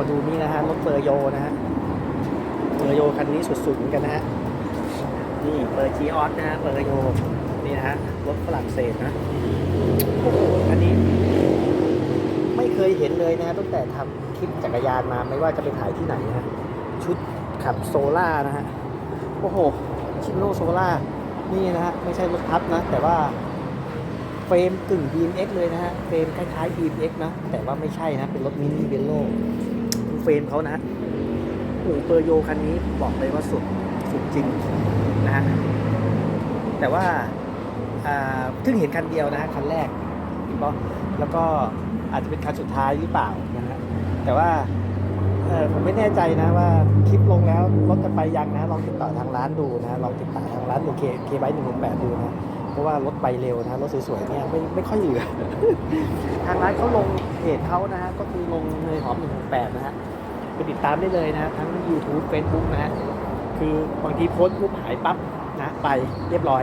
มาดูนี่นะฮะรถเปอร์โยนะฮะเปอร์โยคันนี้สุดๆเหมือนกันนะฮะนี่เปอร์จีออสนะฮะเปอร์โยนี่นะฮะรถฝรั่งเศสนะโอ้โหอันนี้ ไม่เคยเห็นเลยนะฮะตั้งแต่ทำคลิปจักรยานมาไม่ว่าจะไปถ่ายที่ไหนนะฮะชุดขับโซล่านะฮะโอ้โหชิโนโซล่านี่นะฮะไม่ใช่รถทับนะ แต่ว่าเฟรมกึ่ง BMX เลยนะฮะ เฟรมคล้ายๆ BMX นะ แต่ว่าไม่ใช่นะ เป็นรถมินิเบลโล รมเขานะฮะโอ้เปอร์โยคันนี้บอกเลยว่าสุดสุดจริงนะฮะแต่ว่าเพิ่งเห็นคันเดียวนะฮะคันแรกเนาะแล้วก็อาจจะเป็นคันสุดท้ายหรือเปล่านะฮะแต่ว่าผมไม่แน่ใจนะว่าคลิปลงแล้วรถจะไปยังนะ ลองติดต่อทางร้านดูนะลองติดต่อทางร้านดูเคเคไบหนึ่งหกแปดดูนะเพราะว่ารถไปเร็วนะรถสวยๆเนี่ยไม่ไม่ค่อยเหลือ ทางร้านเขาลงเพจเขานะฮะก็คือลงเนยหอมหนึ่งหกแปดนะฮะ ไปติดตามได้เลยนะทั้ง YouTube Facebook นะคือบางทีโพสต์ปุ๊บหายปั๊บนะไปเรียบร้อย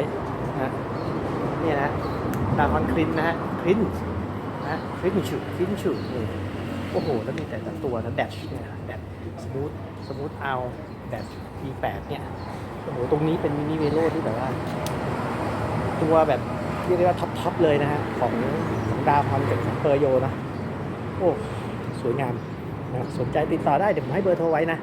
นะเนี่ยนะดาคอนคลินนะฮะคลินนะคลินฉุคลินฉุนี่โอ้โห แล้วมีแต่ละตัวนะแดชเนี่ยแดชสมูทสมูทเอาแดช V8 เนี่ยโอ้โหตรงนี้เป็นมินิเวโรที่แบบว่า ตัวแบบเรียกได้ว่าท็อปทอปเลยนะฮะของของดาวพรกับเปอร์โยนะโอ้ สวยงาม นะสนใจติดต่อได้เดี๋ยวผมให้เบอร์โทรไว้นะ